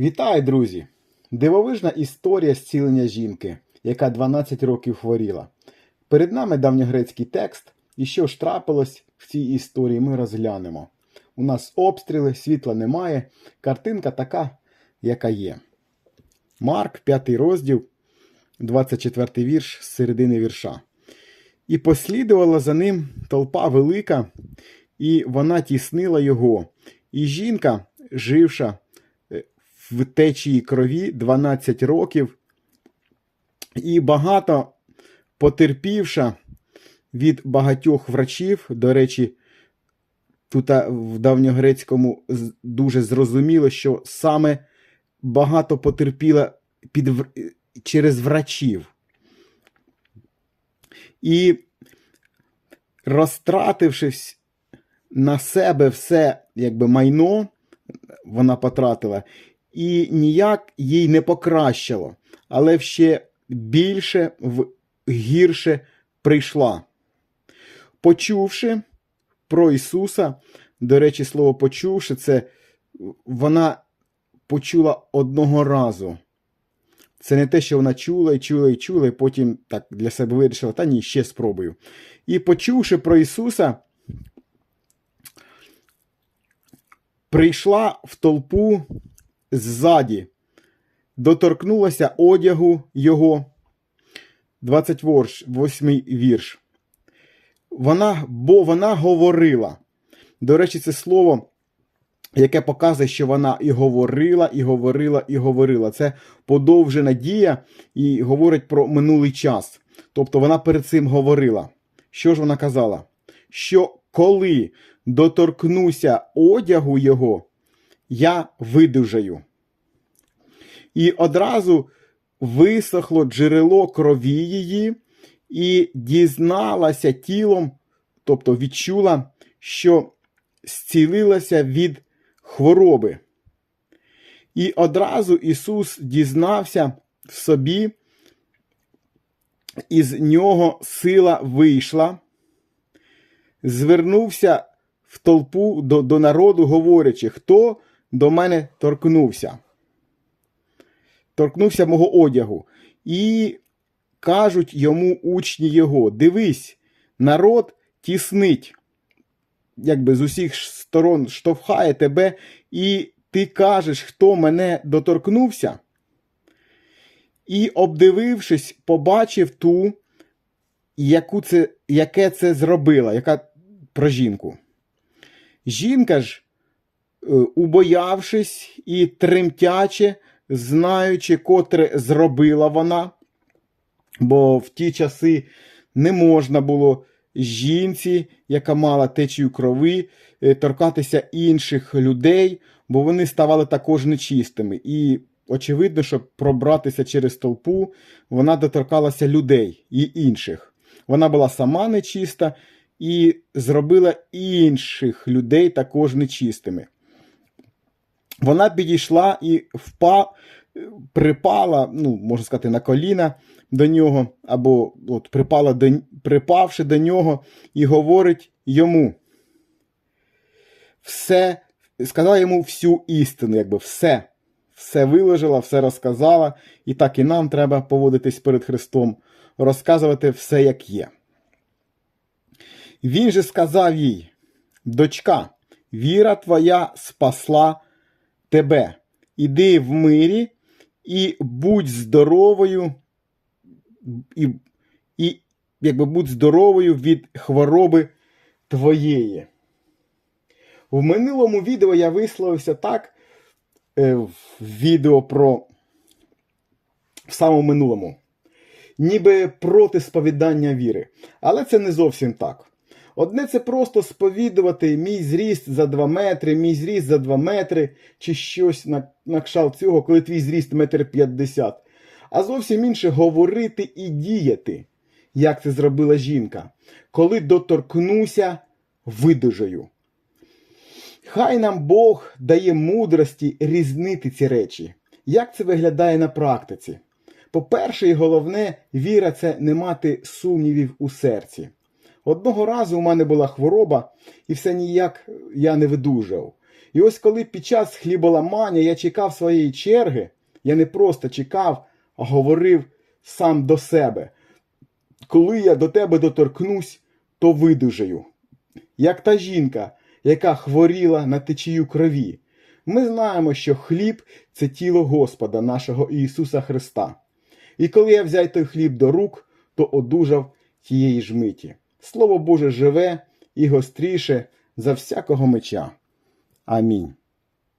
Вітаю, друзі! Дивовижна історія зцілення жінки, яка 12 років хворіла. Перед нами давньогрецький текст, і що ж трапилось в цій історії, ми розглянемо. У нас обстріли, світла немає, картинка така, яка є. Марк, 5 розділ, 24 вірш з середини вірша. І послідувала за ним толпа велика, і вона тіснила його. І жінка, живша в течії крові 12 років, і багато потерпівша від багатьох врачів, до речі, тут в давньогрецькому дуже зрозуміло, що саме багато потерпіла під, через врачів. І розтратившись на себе все якби майно, вона потратила, і ніяк їй не покращило, але ще більше в гірше прийшла. Почувши про Ісуса, до речі, слово почувши, це вона почула одного разу. Це не те, що вона чула і чула і чула, і потім так для себе вирішила, та ні, ще спробую. І почувши про Ісуса, прийшла в толпу ззаді, доторкнулася одягу його. 28 вірш. Вона, бо вона говорила. До речі, це слово, яке показує, що вона і говорила, і говорила, і говорила. Це подовжена дія і говорить про минулий час. Тобто вона перед цим говорила. Що ж вона казала? Що коли доторкнуся одягу його, я видужаю. І одразу висохло джерело крові її, і дізналася тілом, тобто відчула, що зцілилася від хвороби. І одразу Ісус дізнався в собі, із нього сила вийшла, звернувся в толпу до, до народу, говорячи, хто до мене торкнувся. Торкнувся мого одягу. І кажуть йому учні його: Дивись, народ тіснить, якби з усіх сторон штовхає тебе, і ти кажеш, хто мене доторкнувся. І, обдивившись, побачив ту, яку це, яке це зробила, яка про жінку. Жінка ж, убоявшись і тремтяче, знаючи, котре зробила вона, бо в ті часи не можна було жінці, яка мала течію крови, е, торкатися інших людей, бо вони ставали також нечистими. І очевидно, щоб пробратися через толпу, вона доторкалася людей і інших. Вона була сама нечиста і зробила інших людей також нечистими. Вона підійшла і впа, припала, ну, можна сказати, на коліна до нього, або от, припала до, припавши до нього, і говорить йому. Все, сказала йому всю істину, якби все. Все виложила, все розказала, і так і нам треба поводитись перед Христом, розказувати все, як є. Він же сказав їй: Дочка, віра твоя спасла тебе. Іди в мирі і будь здоровою, і, і якби будь здоровою від хвороби твоєї. В минулому відео я висловився так, е, в відео про в самому минулому, ніби проти сповідання віри. Але це не зовсім так. Одне це просто сповідувати мій зріст за 2 метри, мій зріст за 2 метри, чи щось на, на кшалт цього, коли твій зріст метр 50. А зовсім інше говорити і діяти, як це зробила жінка. Коли доторкнуся, видужаю. Хай нам Бог дає мудрості різнити ці речі. Як це виглядає на практиці? По-перше, і головне, віра це не мати сумнівів у серці. Одного разу у мене була хвороба, і все ніяк я не видужав. І ось коли під час хліболамання я чекав своєї черги, я не просто чекав, а говорив сам до себе. Коли я до тебе доторкнусь, то видужаю. Як та жінка, яка хворіла на течію крові. Ми знаємо, що хліб це тіло Господа нашого Ісуса Христа. І коли я взяв той хліб до рук, то одужав тієї ж миті. Слово Боже живе і гостріше за всякого меча. Амінь.